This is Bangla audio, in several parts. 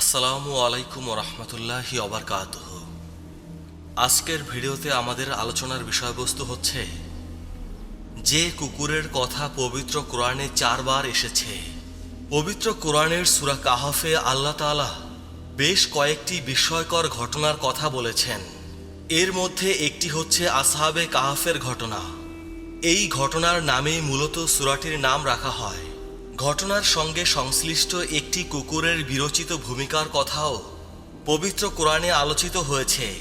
আসসালামু আলাইকুম রহমতুল্লাহি অবরকাত আজকের ভিডিওতে আমাদের আলোচনার বিষয়বস্তু হচ্ছে, যে কুকুরের কথা পবিত্র কোরআনে চারবার এসেছে। পবিত্র কোরআনের সুরা কাহফে আল্লাহ তাআলা বেশ কয়েকটি বিস্ময়কর ঘটনার কথা বলেছেন। এর মধ্যে একটি হচ্ছে আসহাবে কাহাফের ঘটনা। এই ঘটনার নামেই মূলত সুরাটির নাম রাখা হয়। ঘটনার সঙ্গে সংশ্লিষ্ট একটি কুকুরের বিরচিত ভূমিকার কথাও পবিত্র কোরআনে আলোচিত হয়েছে।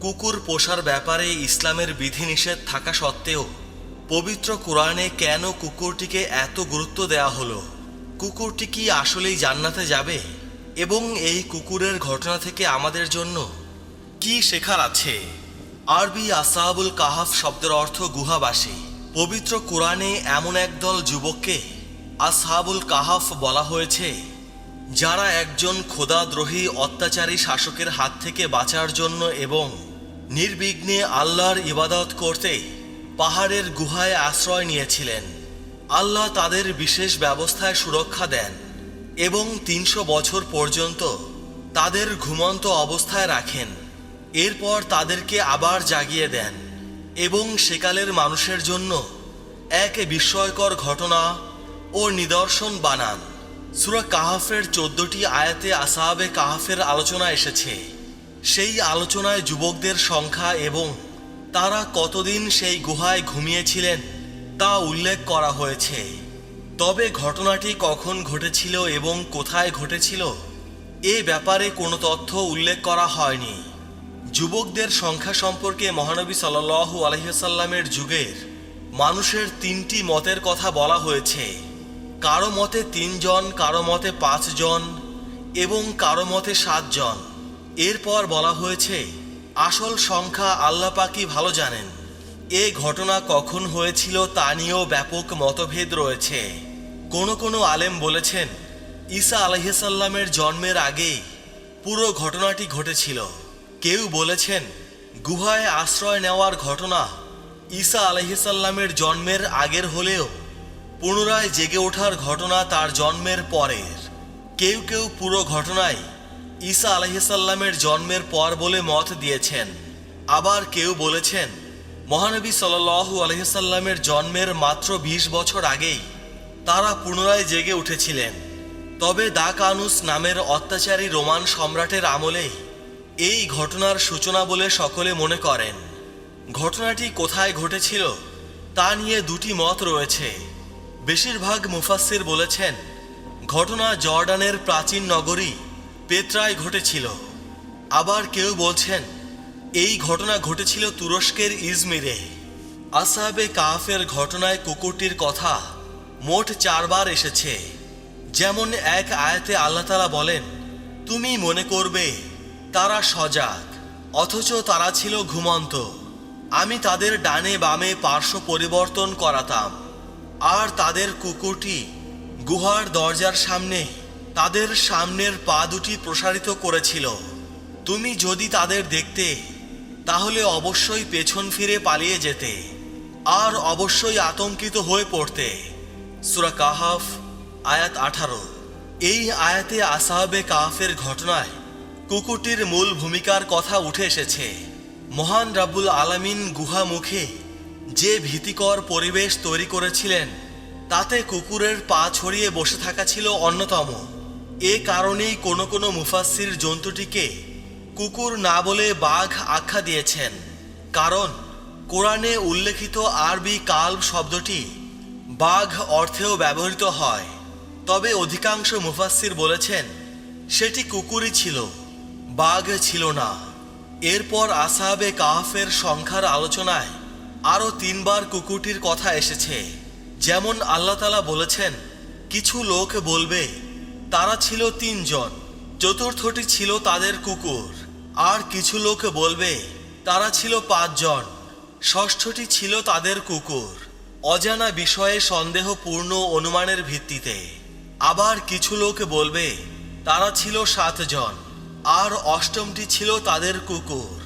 কুকুর পোষার ব্যাপারে ইসলামের বিধিনিষেধ থাকা সত্ত্বেও পবিত্র কোরআনে কেন কুকুরটিকে এত গুরুত্ব দেওয়া হলো? কুকুরটি কি আসলেই জান্নাতে যাবে? এবং এই কুকুরের ঘটনা থেকে আমাদের জন্য কি শেখার আছে? আরবি আসাবুল কাহাফ শব্দের অর্থ গুহাবাসী। পবিত্র কোরআনে এমন একদল যুবককে আসহাবুল কাহাফ বলা হয়েছে, যারা একজন খোদাদ্রোহী অত্যাচারী শাসকের হাত থেকে বাঁচার জন্য এবং নির্বিঘ্নে আল্লাহর ইবাদত করতে পাহাড়ের গুহায় আশ্রয় নিয়েছিলেন। আল্লাহ তাদের বিশেষ ব্যবস্থায় সুরক্ষা দেন এবং তিনশো বছর পর্যন্ত তাদের ঘুমন্ত অবস্থায় রাখেন। এরপর তাদেরকে আবার জাগিয়ে দেন এবং সেকালের মানুষের জন্য এক বিস্ময়কর ঘটনা ও নিদর্শন বানান। সুরা কাহাফের চোদ্দটি আয়াতে আসাহাবে কাহাফের আলোচনা এসেছে। সেই আলোচনায় যুবকদের সংখ্যা এবং তারা কতদিন সেই গুহায় ঘুমিয়েছিলেন তা উল্লেখ করা হয়েছে। তবে ঘটনাটি কখন ঘটেছিল এবং কোথায় ঘটেছিল, এ ব্যাপারে কোনো তথ্য উল্লেখ করা হয়নি। যুবকদের সংখ্যা সম্পর্কে মহানবী সাল্লাল্লাহু আলহিসাল্লামের যুগের মানুষের তিনটি মতের কথা বলা হয়েছে। কারও মতে তিনজন, কারও মতে পাঁচজন এবং কারও মতে সাতজন। এরপর বলা হয়েছে, আসল সংখ্যা আল্লাহ পাকি ভালো জানেন। এ ঘটনা কখন হয়েছিল তা নিয়েও ব্যাপক মতভেদ রয়েছে। কোনো কোনো আলেম বলেছেন, ঈসা আলহিসাল্লামের জন্মের আগেই পুরো ঘটনাটি ঘটেছিল। কেউ বলেছেন, গুহায় আশ্রয় নেওয়ার ঘটনা ঈসা আলহিসাল্লামের জন্মের আগের হলেও পুনরায় জেগে ওঠার ঘটনা তার জন্মের পরের। কেউ কেউ পুরো ঘটনায় ঈসা আলহিসাল্লামের জন্মের পর বলে মত দিয়েছেন। আবার কেউ বলেছেন, মহানবী সাল্লাহু আলহিসাল্লামের জন্মের মাত্র ২০ বছর আগেই তারা পুনরায় জেগে উঠেছিলেন। তবে দা কানুস নামের অত্যাচারী রোমান সম্রাটের আমলেই এই ঘটনার সূচনা বলে সকলে মনে করেন। ঘটনাটি কোথায় ঘটেছিল তা নিয়ে দুটি মত রয়েছে। বেশিরভাগ মুফাসসির বলেছেন, ঘটনা জর্ডানের প্রাচীন নগরী পেত্রায় ঘটেছিল। আবার কেউ বলছেন, এই ঘটনা ঘটেছিল তুরস্কের ইজমিরে। আসাবে কাফের ঘটনায় কুকুরটির কথা মোট চারবার এসেছে। যেমন এক আয়াতে আল্লাহ তালা বলেন, তুমি মনে করবে, তারা সজাগ, অথচ তারা ছিল ঘুমন্ত। আমি তাদের ডানে বামে পার্শ্ব পরিবর্তন করাতাম। আর তাদের কুকুরটি গুহার দরজার সামনে তাদের সামনের পা দুটি প্রসারিত করেছিল। তুমি যদি তাদের দেখতে, তাহলে অবশ্যই পেছন ফিরে পালিয়ে যেতে আর অবশ্যই আতঙ্কিত হয়ে পড়তে। সুরা কাহাফ, আয়াত আঠারো। এই আয়াতে আসাহাবে কাহাফের ঘটনায় কুকুরটির মূল ভূমিকার কথা উঠে এসেছে। মহান রাবুল আলামিন গুহা মুখে যে ভীতিকর পরিবেশ তৈরি করেছিলেন, তাতে কুকুরের পা ছড়িয়ে বসে থাকা ছিল অন্যতম। এ কারণেই কোনো কোনো মুফাসির জন্তুটিকে কুকুর না বলে বাঘ আখ্যা দিয়েছেন। কারণ, কোরআনে উল্লেখিত আরবি কাল্ব শব্দটি বাঘ অর্থেও ব্যবহৃত হয়। তবে অধিকাংশ মুফাসির বলেছেন, সেটি কুকুরই ছিল, বাঘ ছিল না। এরপর আসাবে কাহাফের সংখ্যার আলোচনায় আরও তিনবার কুকুরটির কথা এসেছে। যেমন আল্লাহ তালা বলেছেন, কিছু লোক বলবে, তারা ছিল তিনজন, চতুর্থটি ছিল তাদের কুকুর। আর কিছু লোক বলবে, তারা ছিল পাঁচজন, ষষ্ঠটি ছিল তাদের কুকুর। অজানা বিষয়ে সন্দেহপূর্ণ অনুমানের ভিত্তিতে। আবার কিছু লোক বলবে, তারা ছিল সাতজন, আর অষ্টমটি ছিল তাদের কুকুর।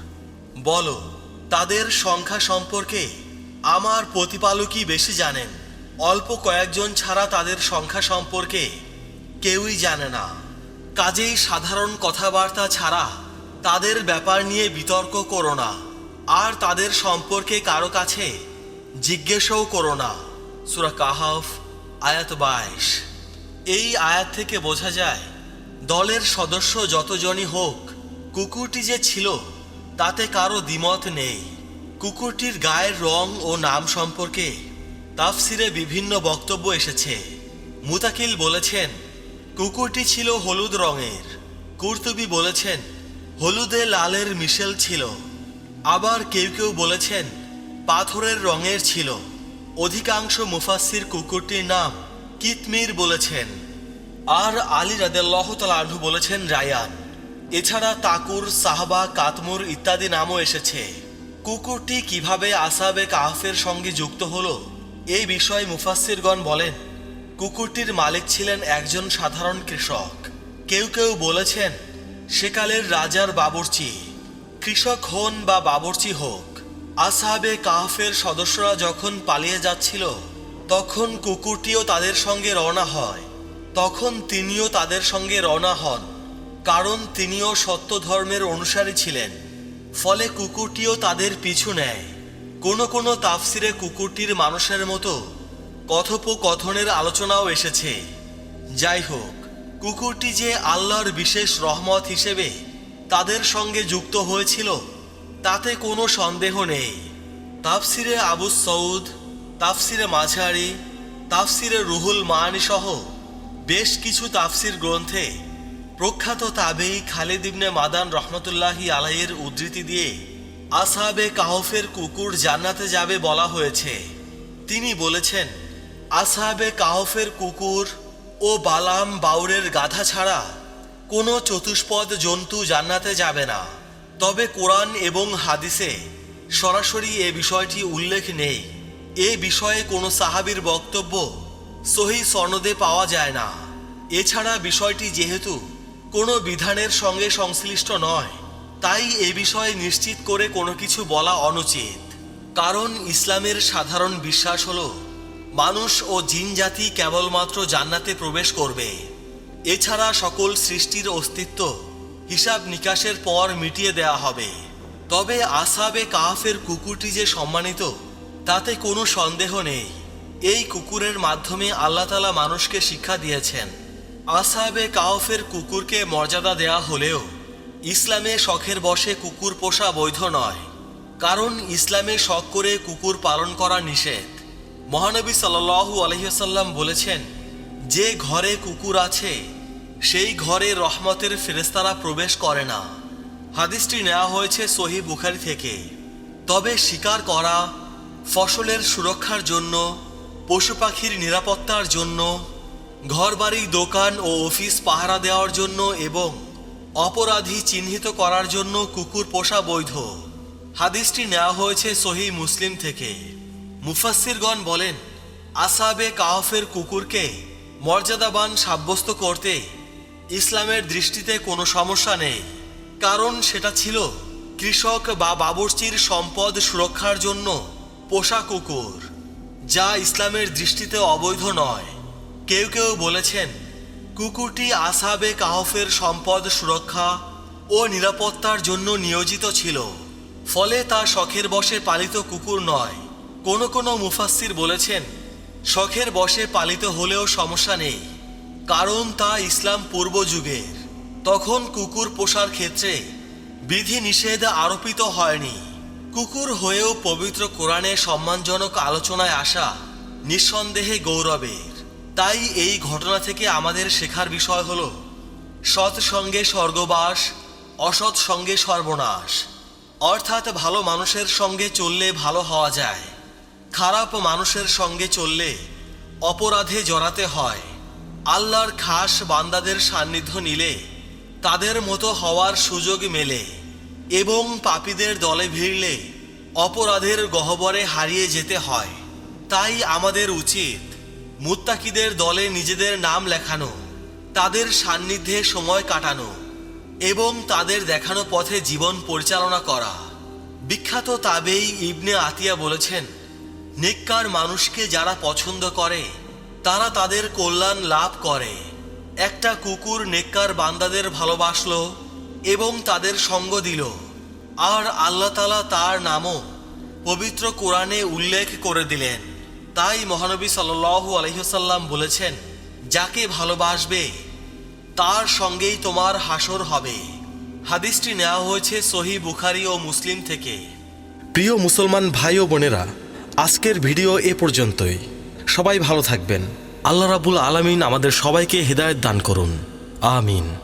বলো তাদের সংখ্যা সম্পর্কে আমার প্রতিপালকই বেশি জানেন। অল্প কয়েকজন ছাড়া তাদের সংখ্যা সম্পর্কে কেউই জানে না। কাজেই সাধারণ কথাবার্তা ছাড়া তাদের ব্যাপার নিয়ে বিতর্ক করো না, আর তাদের সম্পর্কে কারও কাছে জিজ্ঞেসও করো না। সুরা কাহাফ, আয়াত বাইশ। এই আয়াত থেকে বোঝা যায়, দলের সদস্য যতজনই হোক, কুকুরটি যে ছিল তাতে কারও দ্বিমত নেই। কুকুরটির গায়ের রং ও নাম সম্পর্কে তাফসিরে বিভিন্ন বক্তব্য এসেছে। মুতাকিল বলেছেন, কুকুরটি ছিল হলুদ রঙের। কুর্তুবি বলেছেন, হলুদে লালের মিশেল ছিল। আবার কেউ কেউ বলেছেন, পাথরের রঙের ছিল। অধিকাংশ মুফাসির কুকুরটির নাম কিতমির বলেছেন। আর আলী রাদেল্লাহ তালু বলেছেন রায়ান এছাড়া তাকুর, সাহাবা, কাতমুর ইত্যাদি নামও এসেছে। কুকুরটি কীভাবে আসাবে কাহফের সঙ্গে যুক্ত হলো এই বিষয়ে মুফাসিরগণ বলেন, কুকুরটির মালিক ছিলেন একজন সাধারণ কৃষক। কেউ কেউ বলেছেন, সেকালের রাজার বাবরচি। কৃষক হন বা বাবরচি হোক, আসাবে কাহফের সদস্যরা যখন পালিয়ে যাচ্ছিল, তখন কুকুরটিও তাদের সঙ্গে রওনা হয়, তখন তিনিও তাদের সঙ্গে রওনা হন। কারণ তিনিও সত্য ধর্মের অনুসারী ছিলেন। ফলে কুকুরটিও তাদের পিছু নেয়। কোনো কোনো তাফসিরে কুকুরটির মানুষের মতো কথোপকথনের আলোচনাও এসেছে। যাই হোক, কুকুরটি যে আল্লাহর বিশেষ রহমত হিসেবে তাদের সঙ্গে যুক্ত হয়েছিল, তাতে কোনো সন্দেহ নেই। তাফসিরে আবু সৌদ তাফসিরে মাঝারি, তাফসিরে রুহুল মানি সহ বেশ কিছু তাফসির গ্রন্থে প্রখ্যাত তাবেই খালিদ ইবনে মাদান রহমতুল্লাহি আলাইয়ের উদ্ধৃতি দিয়ে আসাবে কাহফের কুকুর জান্নাতে যাবে বলা হয়েছে। তিনি বলেছেন, আসাবে কাহফের কুকুর ও বালাম বাউরের গাধা ছাড়া কোনো চতুষ্পদ জন্তু জান্নাতে যাবে না। তবে কোরআন এবং হাদিসে সরাসরি এ বিষয়টি উল্লেখ নেই। এ বিষয়ে কোনো সাহাবির বক্তব্য সহি সনদে পাওয়া যায় না। এছাড়া বিষয়টি যেহেতু কোনো বিধানের সঙ্গে সংশ্লিষ্ট নয়। তাই এ বিষয়ে নিশ্চিত করে কোনো কিছু বলা অনুচিত। কারণ ইসলামের সাধারণ বিশ্বাস হলো, মানুষ ও জিন জাতি কেবলমাত্র জান্নাতে প্রবেশ করবে। এছাড়া সকল সৃষ্টির অস্তিত্ব হিসাব নিকাশের পর মিটিয়ে দেয়া হবে। তবে আসাবে কাহাফের কুকুরটি যে সম্মানিত, তাতে কোনো সন্দেহ নেই। এই কুকুরের মাধ্যমে আল্লাহতালা মানুষকে শিক্ষা দিয়েছেন। আসাবে কাহফের কুকুরকে মর্যাদা দেয়া হলেও ইসলামে শখের বসে কুকুর পোষা বৈধ নয়। কারণ ইসলামে শখ করে কুকুর পালন করা নিষেধ। মহানবী সাল্লাল্লাহু আলহিহাল্লাম বলেছেন, যে ঘরে কুকুর আছে, সেই ঘরে রহমতের ফেরেস্তারা প্রবেশ করে না। হাদিসটি নেওয়া হয়েছে সহি বুখারি থেকে। তবে শিকার করা, ফসলের সুরক্ষার জন্য, পশু পাখির নিরাপত্তার জন্য ঘরবাড়ি, দোকান ও অফিস পাহারা দেওয়ার জন্য এবং অপরাধী চিহ্নিত করার জন্য কুকুর পোষা বৈধ। হাদিসটি নেওয়া হয়েছে সহি মুসলিম থেকে। মুফাসিরগণ বলেন, আসাবে কাহফের কুকুরকে মর্যাদাবান সাব্যস্ত করতে ইসলামের দৃষ্টিতে কোনো সমস্যা নেই, কারণ সেটা ছিল কৃষক বা বাবরচির সম্পদ সুরক্ষার জন্য পোষা কুকুর, যা ইসলামের দৃষ্টিতে অবৈধ নয়। কেউ কেউ বলেছেন, কুকুরটি আসাবে কাহফের সম্পদ সুরক্ষা ও নিরাপত্তার জন্য নিয়োজিত ছিল, ফলে তা শখের বশে পালিত কুকুর নয়। কোনো কোনো মুফাসির বলেছেন, শখের বশে পালিত হলেও সমস্যা নেই, কারণ তা ইসলাম পূর্ব যুগের। তখন কুকুর পোষার ক্ষেত্রে বিধি নিষেধ আরোপিত হয়নি। কুকুর হয়েও পবিত্র কোরআনে সম্মানজনক আলোচনায় আসা নিঃসন্দেহে গৌরবের। তাই এই ঘটনা থেকে আমাদের শেখার বিষয় হল, সৎ সঙ্গে স্বর্গবাস, অসৎ সঙ্গে সর্বনাশ। অর্থাৎ ভালো মানুষের সঙ্গে চললে ভালো হওয়া যায়, খারাপ মানুষের সঙ্গে চললে অপরাধে জড়াতে হয়। আল্লাহর খাস বান্দাদের সান্নিধ্য নিলে তাদের মতো হওয়ার সুযোগ মেলে এবং পাপীদের দলে ভিড়লে অপরাধের গহ্বরে হারিয়ে যেতে হয়। তাই আমাদের উচিত মুত্তাকিদের দলে নিজেদের নাম লেখানো, তাদের সান্নিধ্যে সময় কাটানো এবং তাদের দেখানো পথে জীবন পরিচালনা করা। বিখ্যাত তাবেই ইবনে আতিয়া বলেছেন, নেককার মানুষকে যারা পছন্দ করে, তারা তাদের কল্যাণ লাভ করে। একটা কুকুর নেককার বান্দাদের ভালোবাসলো এবং তাদের সঙ্গ দিল। আর আল্লাহ তালা তার নামও পবিত্র কোরআনে উল্লেখ করে দিলেন। তাই মহানবী সাল্লু আলহিসাল্লাম বলেছেন, যাকে ভালোবাসবে, তার সঙ্গেই তোমার হাসর হবে। হাদিসটি নেওয়া হয়েছে সহি বুখারি ও মুসলিম থেকে। প্রিয় মুসলমান ভাই ও বোনেরা, আজকের ভিডিও এ পর্যন্তই। সবাই ভালো থাকবেন। আল্লাহ রাবুল আলমিন আমাদের সবাইকে হৃদায়ত দান করুন। আমিন।